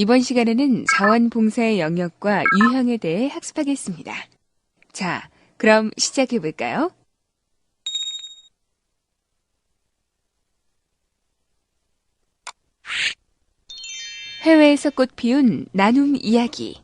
이번 시간에는 자원봉사의 영역과 유형에 대해 학습하겠습니다. 자, 그럼 시작해 볼까요? 해외에서 꽃 피운 나눔 이야기.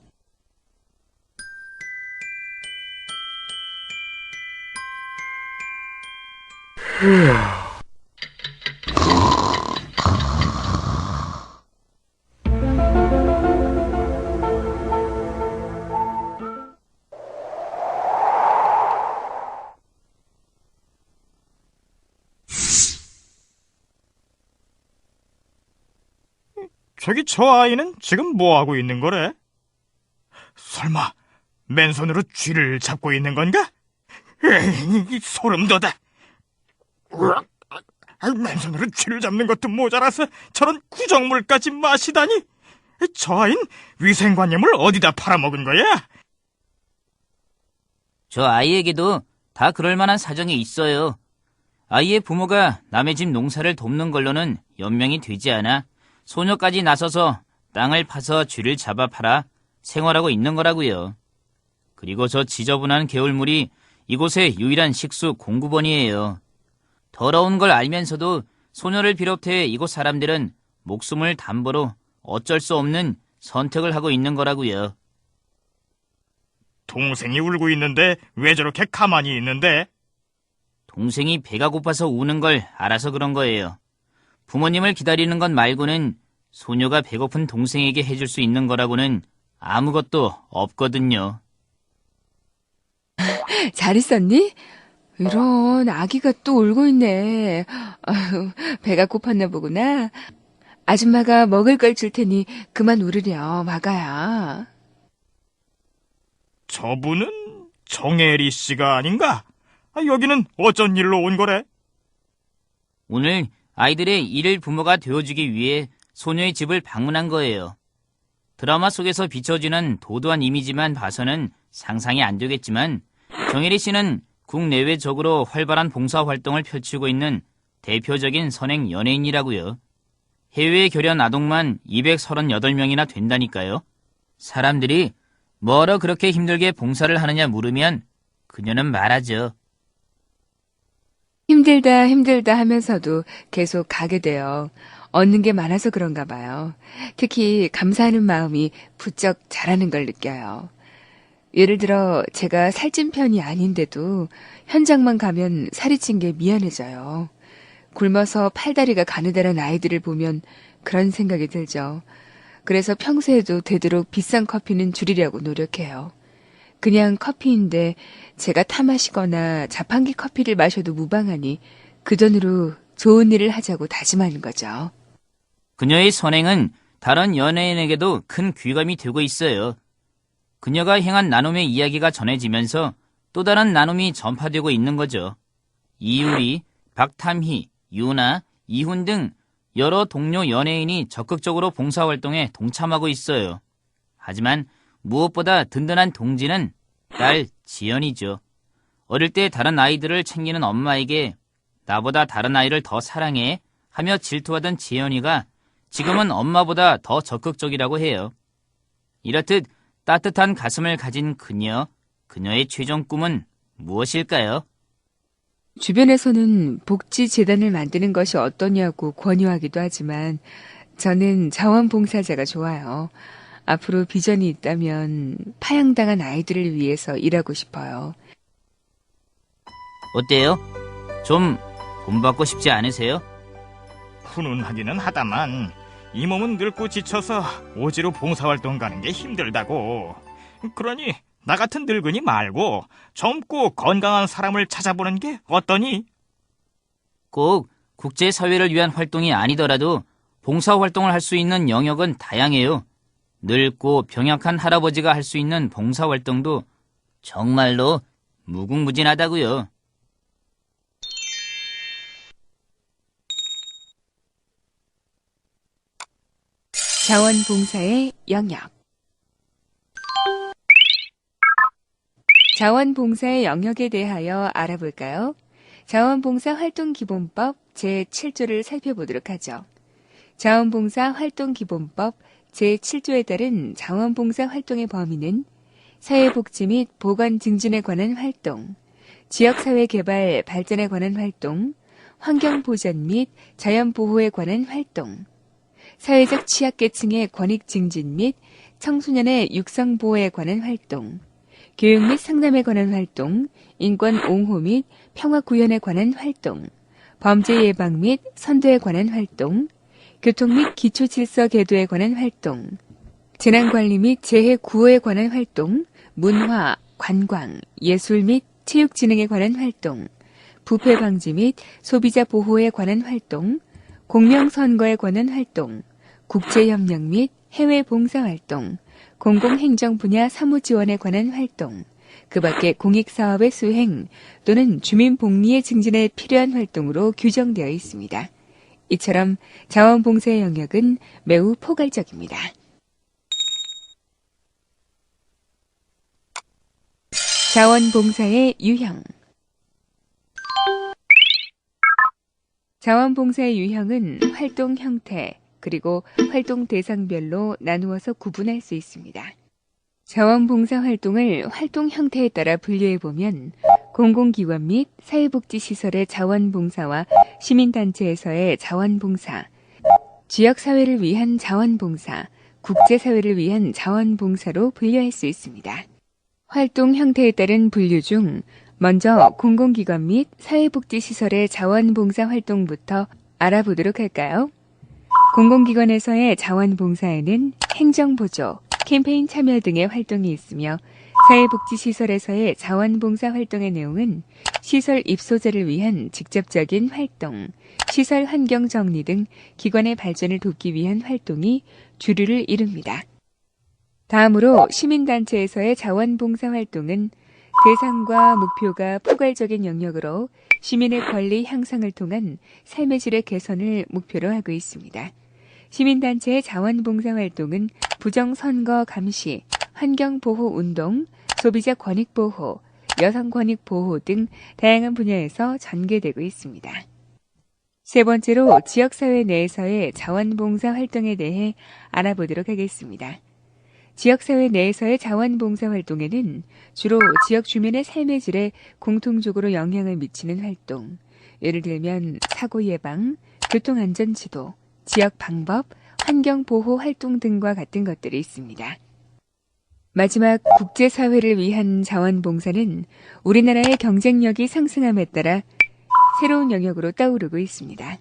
저기 저 아이는 지금 뭐 하고 있는 거래? 설마 맨손으로 쥐를 잡고 있는 건가? 에이, 소름 돋아. 맨손으로 쥐를 잡는 것도 모자라서 저런 구정물까지 마시다니. 저 아이는 위생관념을 어디다 팔아먹은 거야? 저 아이에게도 다 그럴 만한 사정이 있어요. 아이의 부모가 남의 집 농사를 돕는 걸로는 연명이 되지 않아 소녀까지 나서서 땅을 파서 쥐를 잡아 팔아 생활하고 있는 거라고요. 그리고 저 지저분한 개울물이 이곳의 유일한 식수 공구번이에요. 더러운 걸 알면서도 소녀를 비롯해 이곳 사람들은 목숨을 담보로 어쩔 수 없는 선택을 하고 있는 거라고요. 동생이 울고 있는데 왜 저렇게 가만히 있는데? 동생이 배가 고파서 우는 걸 알아서 그런 거예요. 부모님을 기다리는 것 말고는 소녀가 배고픈 동생에게 해줄 수 있는 거라고는 아무것도 없거든요. 잘 있었니? 이런 아기가 또 울고 있네. 아유, 배가 고팠나 보구나. 아줌마가 먹을 걸 줄 테니 그만 울으렴, 아가야. 저분은 정혜리 씨가 아닌가? 아, 여기는 어쩐 일로 온 거래? 오늘 아이들의 일일 부모가 되어주기 위해 소녀의 집을 방문한 거예요. 드라마 속에서 비춰지는 도도한 이미지만 봐서는 상상이 안 되겠지만 정혜리 씨는 국내외적으로 활발한 봉사 활동을 펼치고 있는 대표적인 선행 연예인이라고요. 해외 결연 아동만 238명이나 된다니까요. 사람들이 뭐러 그렇게 힘들게 봉사를 하느냐 물으면 그녀는 말하죠. 힘들다, 힘들다 하면서도 계속 가게 돼요. 얻는 게 많아서 그런가 봐요. 특히 감사하는 마음이 부쩍 자라는 걸 느껴요. 예를 들어 제가 살찐 편이 아닌데도 현장만 가면 살이 찐 게 미안해져요. 굶어서 팔다리가 가느다란 아이들을 보면 그런 생각이 들죠. 그래서 평소에도 되도록 비싼 커피는 줄이려고 노력해요. 그냥 커피인데 제가 타 마시거나 자판기 커피를 마셔도 무방하니 그 돈으로 좋은 일을 하자고 다짐하는 거죠. 그녀의 선행은 다른 연예인에게도 큰 귀감이 되고 있어요. 그녀가 행한 나눔의 이야기가 전해지면서 또 다른 나눔이 전파되고 있는 거죠. 이유리, 박탐희, 유나, 이훈 등 여러 동료 연예인이 적극적으로 봉사활동에 동참하고 있어요. 하지만 무엇보다 든든한 동지는 딸 지연이죠. 어릴 때 다른 아이들을 챙기는 엄마에게 나보다 다른 아이를 더 사랑해 하며 질투하던 지연이가 지금은 엄마보다 더 적극적이라고 해요. 이렇듯 따뜻한 가슴을 가진 그녀, 그녀의 최종 꿈은 무엇일까요? 주변에서는 복지재단을 만드는 것이 어떠냐고 권유하기도 하지만 저는 자원봉사자가 좋아요. 앞으로 비전이 있다면 파양당한 아이들을 위해서 일하고 싶어요. 어때요? 좀 본받고 싶지 않으세요? 훈훈하기는 하다만 이 몸은 늙고 지쳐서 오지로 봉사활동 가는 게 힘들다고. 그러니 나 같은 늙은이 말고 젊고 건강한 사람을 찾아보는 게 어떠니? 꼭 국제사회를 위한 활동이 아니더라도 봉사활동을 할 수 있는 영역은 다양해요. 늙고 병약한 할아버지가 할 수 있는 봉사활동도 정말로 무궁무진하다고요. 자원봉사의 영역 자원봉사의 영역에 대하여 알아볼까요? 자원봉사 활동기본법 제7조를 살펴보도록 하죠. 자원봉사 활동기본법 제7조에 따른 자원봉사 활동의 범위는 사회복지 및 보건 증진에 관한 활동, 지역사회 개발 발전에 관한 활동, 환경보전 및 자연보호에 관한 활동, 사회적 취약계층의 권익 증진 및 청소년의 육성보호에 관한 활동, 교육 및 상담에 관한 활동, 인권 옹호 및 평화 구현에 관한 활동, 범죄 예방 및 선도에 관한 활동, 교통 및 기초 질서 개도에 관한 활동, 재난 관리 및 재해 구호에 관한 활동, 문화, 관광, 예술 및 체육 진흥에 관한 활동, 부패 방지 및 소비자 보호에 관한 활동, 공명 선거에 관한 활동, 국제 협력 및 해외 봉사 활동, 공공행정 분야 사무 지원에 관한 활동, 그 밖에 공익사업의 수행 또는 주민 복리의 증진에 필요한 활동으로 규정되어 있습니다. 이처럼 자원봉사의 영역은 매우 포괄적입니다. 자원봉사의 유형 자원봉사의 유형은 활동 형태, 그리고 활동 대상별로 나누어서 구분할 수 있습니다. 자원봉사 활동을 활동 형태에 따라 분류해보면 공공기관 및 사회복지시설의 자원봉사와 시민단체에서의 자원봉사, 지역사회를 위한 자원봉사, 국제사회를 위한 자원봉사로 분류할 수 있습니다. 활동 형태에 따른 분류 중 먼저 공공기관 및 사회복지시설의 자원봉사 활동부터 알아보도록 할까요? 공공기관에서의 자원봉사에는 행정보조, 캠페인 참여 등의 활동이 있으며 사회복지시설에서의 자원봉사 활동의 내용은 시설 입소자를 위한 직접적인 활동, 시설 환경 정리 등 기관의 발전을 돕기 위한 활동이 주류를 이룹니다. 다음으로 시민단체에서의 자원봉사 활동은 대상과 목표가 포괄적인 영역으로 시민의 권리 향상을 통한 삶의 질의 개선을 목표로 하고 있습니다. 시민단체의 자원봉사 활동은 부정선거 감시, 환경보호 운동, 소비자 권익보호, 여성 권익보호 등 다양한 분야에서 전개되고 있습니다. 세 번째로 지역사회 내에서의 자원봉사 활동에 대해 알아보도록 하겠습니다. 지역사회 내에서의 자원봉사 활동에는 주로 지역 주민의 삶의 질에 공통적으로 영향을 미치는 활동, 예를 들면 사고 예방, 교통안전 지도, 지역 방법, 환경 보호 활동 등과 같은 것들이 있습니다. 마지막 국제사회를 위한 자원봉사는 우리나라의 경쟁력이 상승함에 따라 새로운 영역으로 떠오르고 있습니다.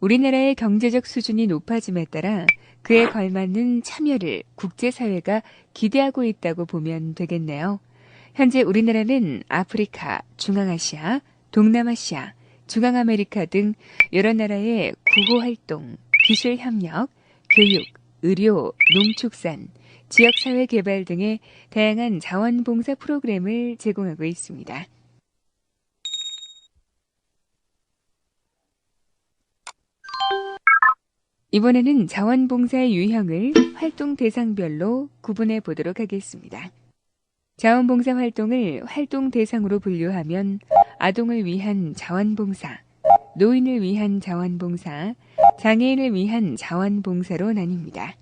우리나라의 경제적 수준이 높아짐에 따라 그에 걸맞는 참여를 국제사회가 기대하고 있다고 보면 되겠네요. 현재 우리나라는 아프리카, 중앙아시아, 동남아시아, 중앙아메리카 등 여러 나라의 구호활동, 기술협력, 교육, 의료, 농축산, 지역사회 개발 등의 다양한 자원봉사 프로그램을 제공하고 있습니다. 이번에는 자원봉사의 유형을 활동 대상별로 구분해 보도록 하겠습니다. 자원봉사 활동을 활동 대상으로 분류하면 아동을 위한 자원봉사, 노인을 위한 자원봉사, 장애인을 위한 자원봉사로 나뉩니다.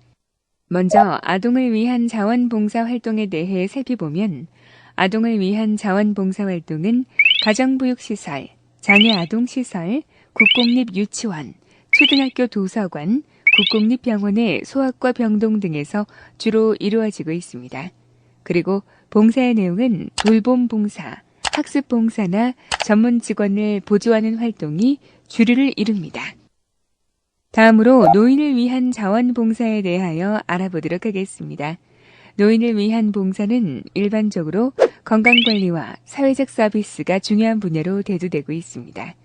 먼저 아동을 위한 자원봉사 활동에 대해 살펴보면 아동을 위한 자원봉사 활동은 가정보육시설, 장애아동시설, 국공립유치원, 초등학교 도서관, 국공립병원의 소아과 병동 등에서 주로 이루어지고 있습니다. 그리고 봉사의 내용은 돌봄 봉사, 학습 봉사나 전문 직원을 보조하는 활동이 주류를 이룹니다. 다음으로 노인을 위한 자원봉사에 대하여 알아보도록 하겠습니다. 노인을 위한 봉사는 일반적으로 건강관리와 사회적 서비스가 중요한 분야로 대두되고 있습니다.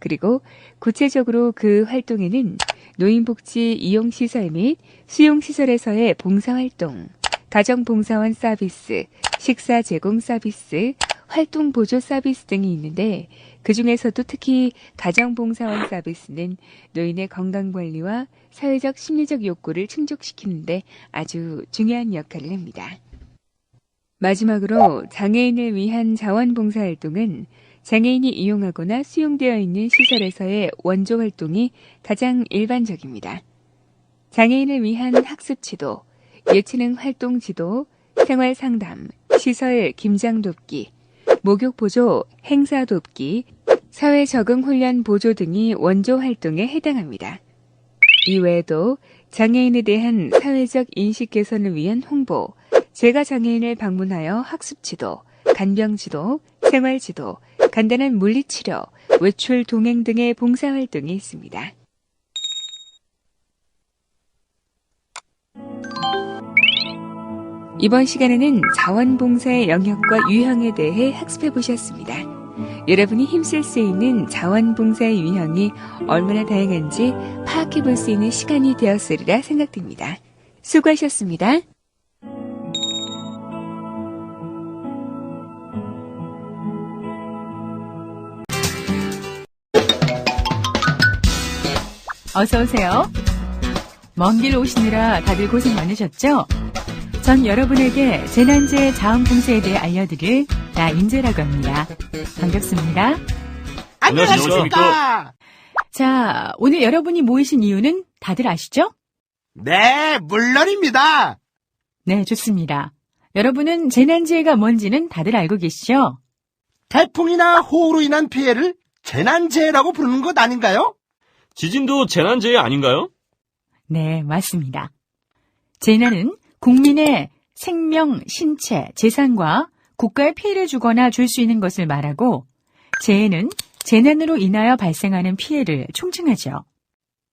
그리고 구체적으로 그 활동에는 노인복지 이용시설 및 수용시설에서의 봉사활동, 가정봉사원 서비스, 식사 제공 서비스, 활동 보조 서비스 등이 있는데 그 중에서도 특히 가정봉사원 서비스는 노인의 건강관리와 사회적 심리적 욕구를 충족시키는데 아주 중요한 역할을 합니다. 마지막으로 장애인을 위한 자원봉사 활동은 장애인이 이용하거나 수용되어 있는 시설에서의 원조 활동이 가장 일반적입니다. 장애인을 위한 학습 지도, 예체능 활동 지도, 생활 상담, 시설 김장 돕기, 목욕 보조, 행사 돕기, 사회 적응 훈련 보조 등이 원조 활동에 해당합니다. 이외에도 장애인에 대한 사회적 인식 개선을 위한 홍보, 제가 장애인을 방문하여 학습 지도, 간병 지도, 생활 지도, 간단한 물리 치료, 외출 동행 등의 봉사 활동이 있습니다. 이번 시간에는 자원봉사의 영역과 유형에 대해 학습해 보셨습니다. 여러분이 힘쓸 수 있는 자원봉사의 유형이 얼마나 다양한지 파악해 볼 수 있는 시간이 되었으리라 생각됩니다. 수고하셨습니다. 어서 오세요. 먼 길 오시느라 다들 고생 많으셨죠? 전 여러분에게 재난재해 자원봉사에 대해 알려드릴 나인재라고 합니다. 반갑습니다. 안녕하십니까? 자, 오늘 여러분이 모이신 이유는 다들 아시죠? 네, 물론입니다. 네, 좋습니다. 여러분은 재난재해가 뭔지는 다들 알고 계시죠? 태풍이나 호우로 인한 피해를 재난재해라고 부르는 것 아닌가요? 지진도 재난재해 아닌가요? 네, 맞습니다. 재난은 국민의 생명, 신체, 재산과 국가에 피해를 주거나 줄 수 있는 것을 말하고 재해는 재난으로 인하여 발생하는 피해를 총칭하죠.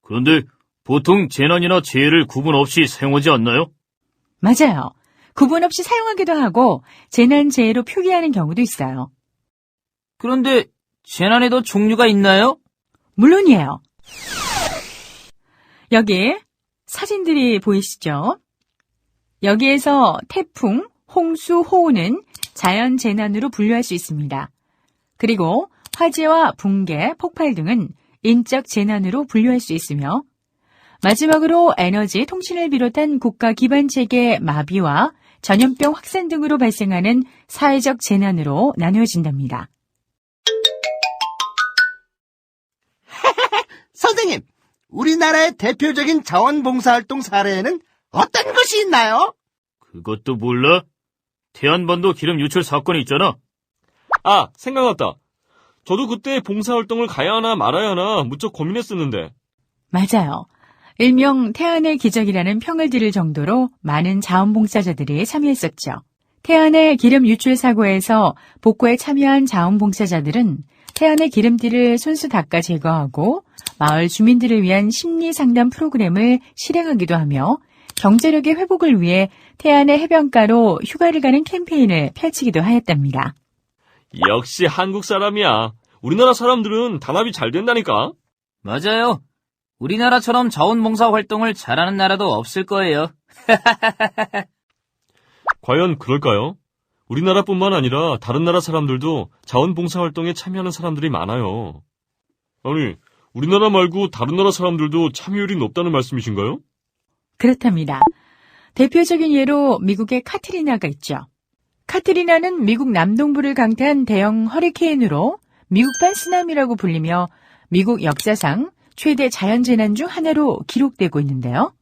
그런데 보통 재난이나 재해를 구분 없이 사용하지 않나요? 맞아요. 구분 없이 사용하기도 하고 재난 재해로 표기하는 경우도 있어요. 그런데 재난에도 종류가 있나요? 물론이에요. 여기 사진들이 보이시죠? 여기에서 태풍, 홍수, 호우는 자연 재난으로 분류할 수 있습니다. 그리고 화재와 붕괴, 폭발 등은 인적 재난으로 분류할 수 있으며 마지막으로 에너지, 통신을 비롯한 국가 기반 체계 마비와 전염병 확산 등으로 발생하는 사회적 재난으로 나누어진답니다. 선생님, 우리나라의 대표적인 자원봉사활동 사례에는 어떤 것이 있나요? 그것도 몰라? 태안반도 기름 유출 사건이 있잖아. 아, 생각났다. 저도 그때 봉사활동을 가야 하나 말아야 하나 무척 고민했었는데. 맞아요. 일명 태안의 기적이라는 평을 들을 정도로 많은 자원봉사자들이 참여했었죠. 태안의 기름 유출 사고에서 복구에 참여한 자원봉사자들은 태안의 기름띠를 손수 닦아 제거하고 마을 주민들을 위한 심리 상담 프로그램을 실행하기도 하며 경제력의 회복을 위해 태안의 해변가로 휴가를 가는 캠페인을 펼치기도 하였답니다. 역시 한국 사람이야. 우리나라 사람들은 단합이 잘 된다니까. 맞아요. 우리나라처럼 자원봉사 활동을 잘하는 나라도 없을 거예요. 과연 그럴까요? 우리나라뿐만 아니라 다른 나라 사람들도 자원봉사 활동에 참여하는 사람들이 많아요. 아니, 우리나라 말고 다른 나라 사람들도 참여율이 높다는 말씀이신가요? 그렇답니다. 대표적인 예로 미국의 카트리나가 있죠. 카트리나는 미국 남동부를 강타한 대형 허리케인으로 미국판 쓰나미라고 불리며 미국 역사상 최대 자연재난 중 하나로 기록되고 있는데요.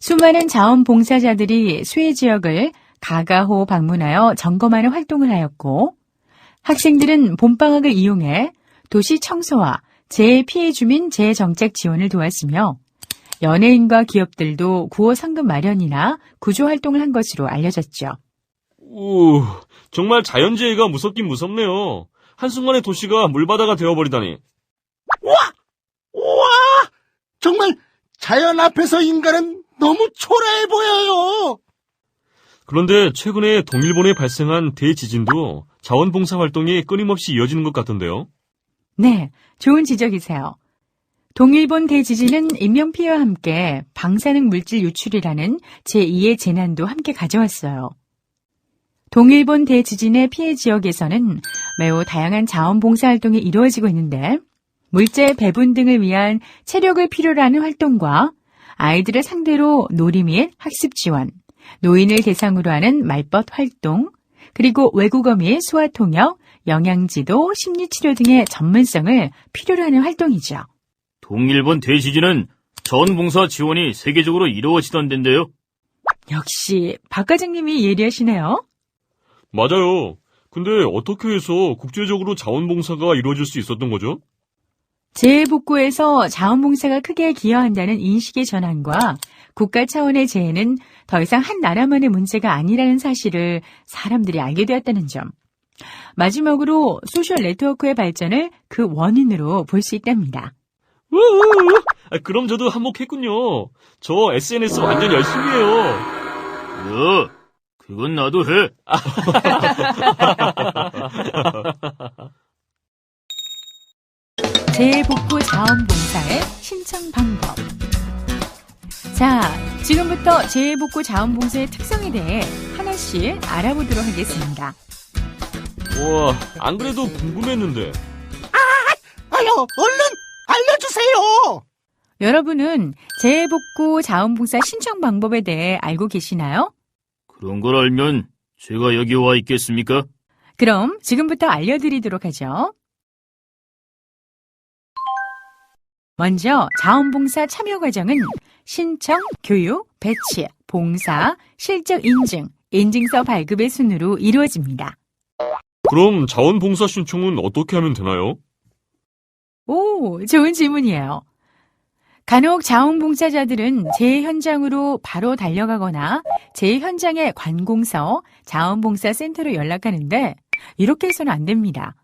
수많은 자원봉사자들이 수해 지역을 가가호 방문하여 점검하는 활동을 하였고 학생들은 봄방학을 이용해 도시 청소와 재해 피해 주민 재해 정책 지원을 도왔으며 연예인과 기업들도 구호 상금 마련이나 구조 활동을 한 것으로 알려졌죠. 우, 정말 자연재해가 무섭긴 무섭네요. 한순간에 도시가 물바다가 되어버리다니. 우와! 정말 자연 앞에서 인간은 너무 초라해 보여요. 그런데 최근에 동일본에 발생한 대지진도 자원봉사 활동이 끊임없이 이어지는 것 같던데요. 네, 좋은 지적이세요. 동일본 대지진은 인명피해와 함께 방사능 물질 유출이라는 제2의 재난도 함께 가져왔어요. 동일본 대지진의 피해 지역에서는 매우 다양한 자원봉사 활동이 이루어지고 있는데 물질 배분 등을 위한 체력을 필요로 하는 활동과 아이들을 상대로 놀이 및 학습 지원, 노인을 대상으로 하는 말벗 활동, 그리고 외국어 및 수화 통역, 영양지도, 심리치료 등의 전문성을 필요로 하는 활동이죠. 동일본 대지진은 자원봉사 지원이 세계적으로 이루어지던 데인데요. 역시 박 과장님이 예리하시네요. 맞아요. 근데 어떻게 해서 국제적으로 자원봉사가 이루어질 수 있었던 거죠? 재해복구에서 자원봉사가 크게 기여한다는 인식의 전환과 국가 차원의 재해는 더 이상 한 나라만의 문제가 아니라는 사실을 사람들이 알게 되었다는 점. 마지막으로 소셜 네트워크의 발전을 그 원인으로 볼 수 있답니다. 우우우. 아, 그럼 저도 한몫했군요. 저 SNS 완전 열심히 해요. 야, 그건 나도 해. 재해복구 자원봉사의 신청 방법. 자, 지금부터 재해복구 자원봉사의 특성에 대해 하나씩 알아보도록 하겠습니다. 우와, 안 그래도 궁금했는데. 아유, 얼른 알려주세요! 여러분은 재해복구 자원봉사 신청 방법에 대해 알고 계시나요? 그런 걸 알면 제가 여기 와 있겠습니까? 그럼 지금부터 알려드리도록 하죠. 먼저 자원봉사 참여 과정은 신청, 교육, 배치, 봉사, 실적 인증, 인증서 발급의 순으로 이루어집니다. 그럼 자원봉사 신청은 어떻게 하면 되나요? 오, 좋은 질문이에요. 간혹 자원봉사자들은 재해 현장으로 바로 달려가거나 재해 현장의 관공서, 자원봉사센터로 연락하는데 이렇게 해서는 안 됩니다.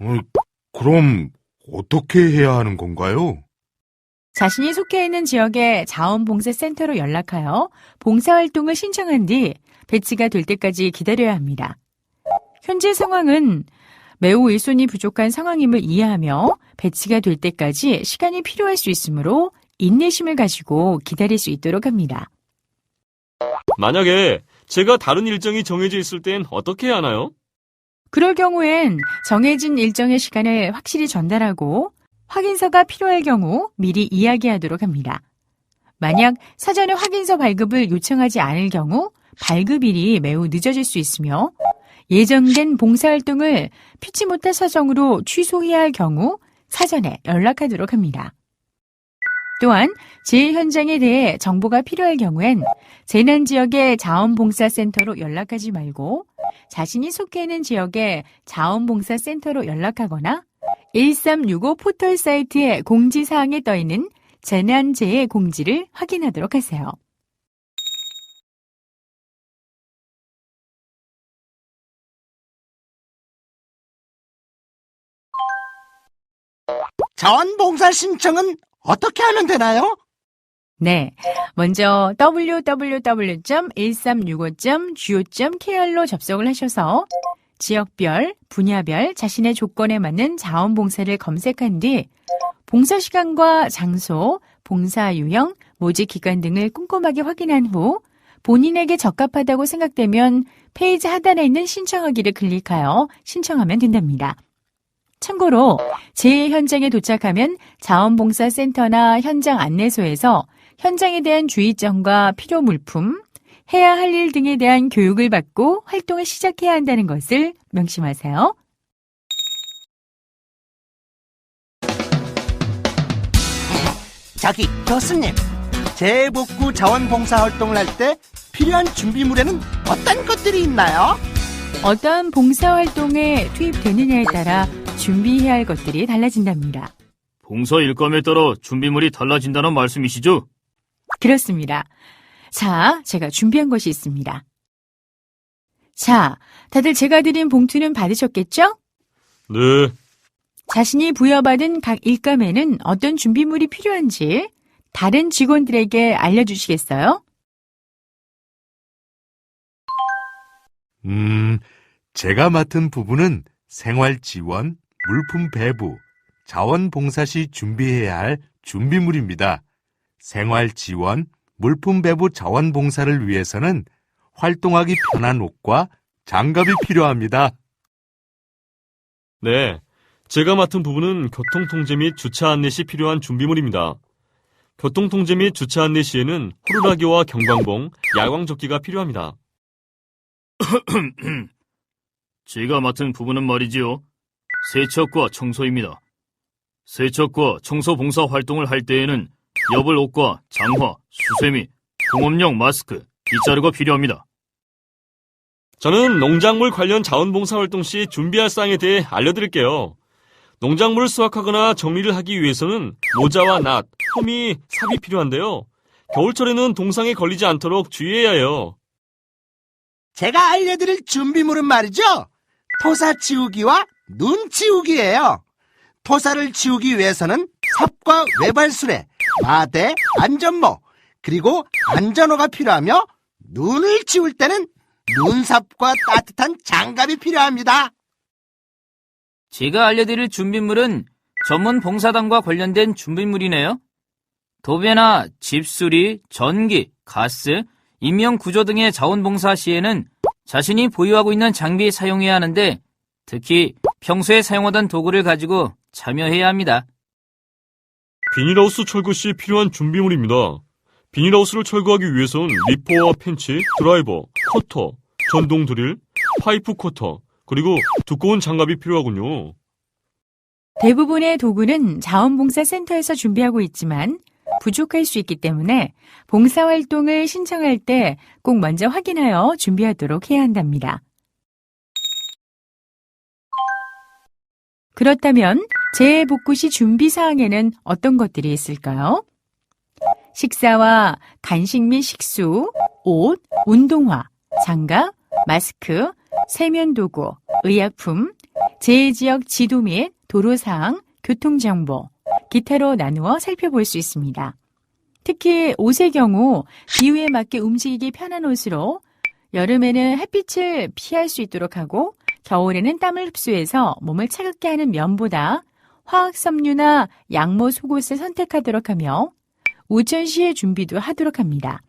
어, 그럼 어떻게 해야 하는 건가요? 자신이 속해 있는 지역의 자원봉사센터로 연락하여 봉사활동을 신청한 뒤 배치가 될 때까지 기다려야 합니다. 현재 상황은 매우 일손이 부족한 상황임을 이해하며 배치가 될 때까지 시간이 필요할 수 있으므로 인내심을 가지고 기다릴 수 있도록 합니다. 만약에 제가 다른 일정이 정해져 있을 땐 어떻게 해야 하나요? 그럴 경우엔 정해진 일정의 시간을 확실히 전달하고 확인서가 필요할 경우 미리 이야기하도록 합니다. 만약 사전에 확인서 발급을 요청하지 않을 경우 발급일이 매우 늦어질 수 있으며 예정된 봉사활동을 피치 못할 사정으로 취소해야 할 경우 사전에 연락하도록 합니다. 또한 재해 현장에 대해 정보가 필요할 경우엔 재난 지역의 자원봉사센터로 연락하지 말고 자신이 속해 있는 지역의 자원봉사센터로 연락하거나 1365 포털 사이트에 공지사항에 떠 있는 재난재해 공지를 확인하도록 하세요. 자원봉사 신청은 어떻게 하면 되나요? 네. 먼저 www.1365.go.kr로 접속을 하셔서 지역별, 분야별 자신의 조건에 맞는 자원봉사를 검색한 뒤 봉사 시간과 장소, 봉사 유형, 모집 기간 등을 꼼꼼하게 확인한 후 본인에게 적합하다고 생각되면 페이지 하단에 있는 신청하기를 클릭하여 신청하면 된답니다. 참고로 재해 현장에 도착하면 자원봉사센터나 현장 안내소에서 현장에 대한 주의점과 필요 물품, 해야 할 일 등에 대한 교육을 받고 활동을 시작해야 한다는 것을 명심하세요. 저기 교수님, 재복구 자원봉사 활동을 할 때 필요한 준비물에는 어떤 것들이 있나요? 어떠한 봉사활동에 투입되느냐에 따라 준비해야 할 것들이 달라진답니다. 봉사 일감에 따라 준비물이 달라진다는 말씀이시죠? 그렇습니다. 자, 제가 준비한 것이 있습니다. 자, 다들 제가 드린 봉투는 받으셨겠죠? 네. 자신이 부여받은 각 일감에는 어떤 준비물이 필요한지 다른 직원들에게 알려주시겠어요? 음, 제가 맡은 부분은 생활 지원, 물품 배부, 자원봉사 시 준비해야 할 준비물입니다. 생활 지원, 물품 배부 자원봉사를 위해서는 활동하기 편한 옷과 장갑이 필요합니다. 네. 제가 맡은 부분은 교통통제 및 주차 안내 시 필요한 준비물입니다. 교통통제 및 주차 안내 시에는 호루라기와 경광봉, 야광조끼가 필요합니다. 제가 맡은 부분은 말이지요. 세척과 청소입니다. 세척과 청소 봉사 활동을 할 때에는 여벌 옷과 장화, 수세 미, 공업용 마스크, 빗자루가 필요합니다. 저는 농작물 관련 자원봉사 활동 시 준비할 사항에 대해 알려드릴게요. 농작물을 수확하거나 정리를 하기 위해서는 모자와 낫, 호미, 삽이 필요한데요. 겨울철에는 동상에 걸리지 않도록 주의해야 해요. 제가 알려드릴 준비물은 말이죠. 토사 치우기와 눈 치우기예요. 토사를 치우기 위해서는 삽과 외발수레, 마대, 안전모, 그리고 안전호가 필요하며 눈을 치울 때는 눈삽과 따뜻한 장갑이 필요합니다. 제가 알려드릴 준비물은 전문 봉사단과 관련된 준비물이네요. 도배나 집수리, 전기, 가스, 인명 구조 등의 자원봉사 시에는 자신이 보유하고 있는 장비 사용해야 하는데 특히 평소에 사용하던 도구를 가지고 참여해야 합니다. 비닐하우스 철거 시 필요한 준비물입니다. 비닐하우스를 철거하기 위해선 리퍼와 펜치, 드라이버, 커터, 전동 드릴, 파이프 커터, 그리고 두꺼운 장갑이 필요하군요. 대부분의 도구는 자원봉사센터에서 준비하고 있지만 부족할 수 있기 때문에 봉사활동을 신청할 때 꼭 먼저 확인하여 준비하도록 해야 한답니다. 그렇다면 재복구 시 준비사항에는 어떤 것들이 있을까요? 식사와 간식 및 식수, 옷, 운동화, 장갑, 마스크, 세면도구, 의약품, 재해지역 지도 및 도로사항, 교통정보, 기타로 나누어 살펴볼 수 있습니다. 특히 옷의 경우 기후에 맞게 움직이기 편한 옷으로 여름에는 햇빛을 피할 수 있도록 하고 겨울에는 땀을 흡수해서 몸을 차갑게 하는 면보다 화학섬유나 양모 속옷을 선택하도록 하며 우천시의 준비도 하도록 합니다.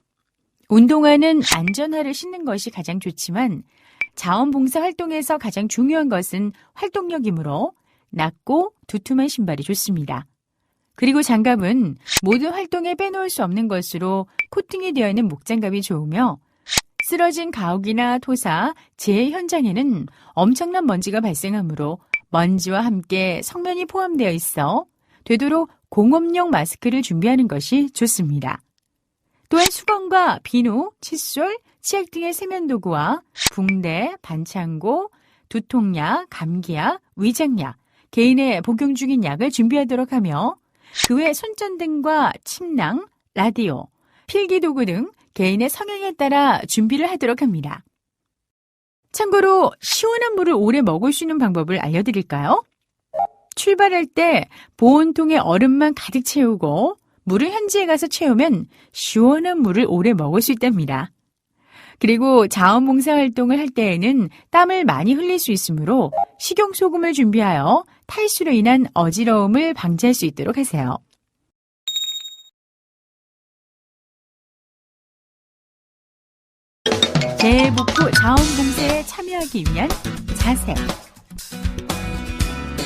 운동화는 안전화를 신는 것이 가장 좋지만 자원봉사 활동에서 가장 중요한 것은 활동력이므로 낮고 두툼한 신발이 좋습니다. 그리고 장갑은 모든 활동에 빼놓을 수 없는 것으로 코팅이 되어 있는 목장갑이 좋으며 쓰러진 가옥이나 토사, 재해 현장에는 엄청난 먼지가 발생하므로 먼지와 함께 성면이 포함되어 있어 되도록 공업용 마스크를 준비하는 것이 좋습니다. 또한 수건과 비누, 칫솔, 치약 등의 세면도구와 붕대, 반창고, 두통약, 감기약, 위장약, 개인의 복용 중인 약을 준비하도록 하며 그 외 손전등과 침낭, 라디오, 필기도구 등 개인의 성향에 따라 준비를 하도록 합니다. 참고로 시원한 물을 오래 먹을 수 있는 방법을 알려드릴까요? 출발할 때 보온통에 얼음만 가득 채우고 물을 현지에 가서 채우면 시원한 물을 오래 먹을 수 있답니다. 그리고 자원봉사 활동을 할 때에는 땀을 많이 흘릴 수 있으므로 식용소금을 준비하여 탈수로 인한 어지러움을 방지할 수 있도록 하세요. 재복구 자원봉사에 참여하기 위한 자세.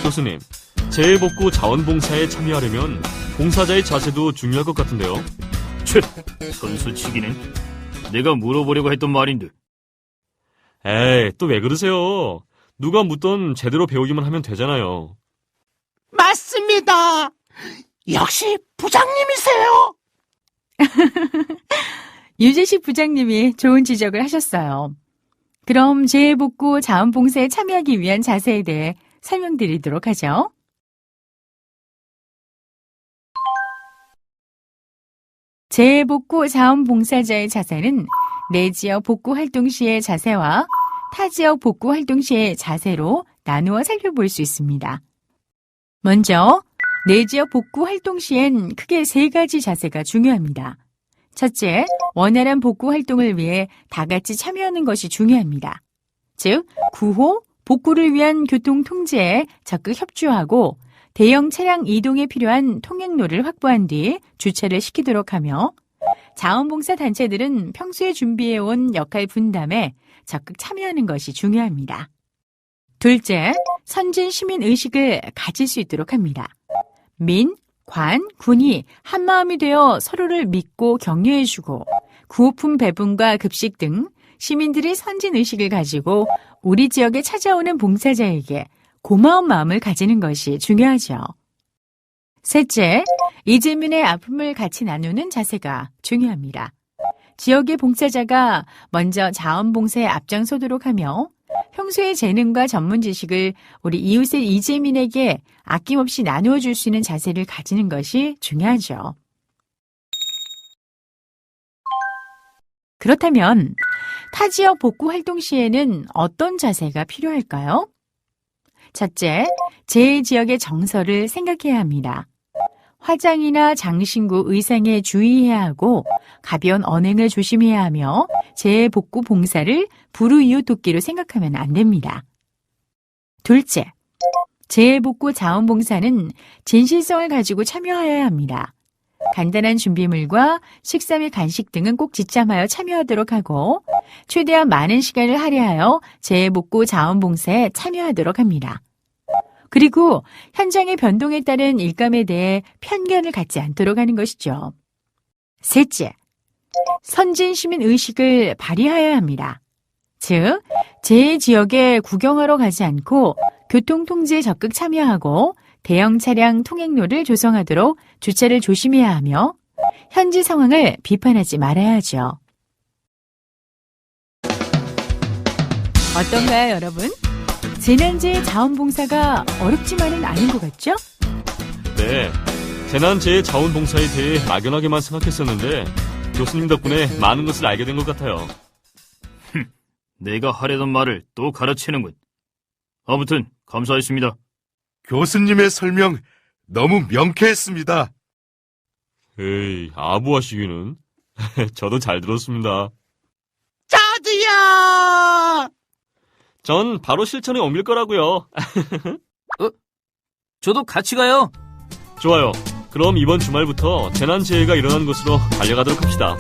교수님, 재해복구 자원봉사에 참여하려면 봉사자의 자세도 중요할 것 같은데요. 채, 선수치기는 내가 물어보려고 했던 말인데. 에이, 또 왜 그러세요? 누가 묻던 제대로 배우기만 하면 되잖아요. 맞습니다. 역시 부장님이세요. 유재식 부장님이 좋은 지적을 하셨어요. 그럼 재복구 자원봉사에 참여하기 위한 자세에 대해 설명드리도록 하죠. 재복구 자원봉사자의 자세는 내 지역 복구 활동 시의 자세와 타 지역 복구 활동 시의 자세로 나누어 살펴볼 수 있습니다. 먼저 내 지역 복구 활동 시엔 크게 세 가지 자세가 중요합니다. 첫째, 원활한 복구 활동을 위해 다 같이 참여하는 것이 중요합니다. 즉, 구호, 복구를 위한 교통 통제에 적극 협조하고 대형 차량 이동에 필요한 통행로를 확보한 뒤 주차를 시키도록 하며 자원봉사 단체들은 평소에 준비해온 역할 분담에 적극 참여하는 것이 중요합니다. 둘째, 선진 시민 의식을 가질 수 있도록 합니다. 민, 관, 군이 한마음이 되어 서로를 믿고 격려해주고 구호품 배분과 급식 등 시민들이 선진 의식을 가지고 우리 지역에 찾아오는 봉사자에게 고마운 마음을 가지는 것이 중요하죠. 셋째, 이재민의 아픔을 같이 나누는 자세가 중요합니다. 지역의 봉사자가 먼저 자원봉사에 앞장서도록 하며 평소의 재능과 전문 지식을 우리 이웃의 이재민에게 아낌없이 나누어 줄 수 있는 자세를 가지는 것이 중요하죠. 그렇다면 타 지역 복구 활동 시에는 어떤 자세가 필요할까요? 첫째, 제 지역의 정서를 생각해야 합니다. 화장이나 장신구 의상에 주의해야 하고 가벼운 언행을 조심해야 하며 재복구 봉사를 불우이웃 돕기로 생각하면 안 됩니다. 둘째, 재복구 자원봉사는 진실성을 가지고 참여하여야 합니다. 간단한 준비물과 식사 및 간식 등은 꼭 지참하여 참여하도록 하고 최대한 많은 시간을 할애하여 재복구 자원봉사에 참여하도록 합니다. 그리고 현장의 변동에 따른 일감에 대해 편견을 갖지 않도록 하는 것이죠. 셋째, 선진 시민 의식을 발휘하여야 합니다. 즉, 제 지역에 구경하러 가지 않고 교통 통제에 적극 참여하고 대형 차량 통행로를 조성하도록 주차를 조심해야 하며 현지 상황을 비판하지 말아야 하죠. 어떤가요, 여러분? 재난재해 자원봉사가 어렵지만은 않은 것 같죠? 네. 재난재해 자원봉사에 대해 막연하게만 생각했었는데 교수님 덕분에 많은 것을 알게 된 것 같아요. 내가 하려던 말을 또 가르치는군. 아무튼 감사했습니다. 교수님의 설명 너무 명쾌했습니다. 에이, 아부하시기는. 저도 잘 들었습니다. 저도요. 전 바로 실천에 옮길 거라고요. 저도 같이 가요. 좋아요. 그럼 이번 주말부터 재난 재해가 일어난 곳으로 달려가도록 합시다.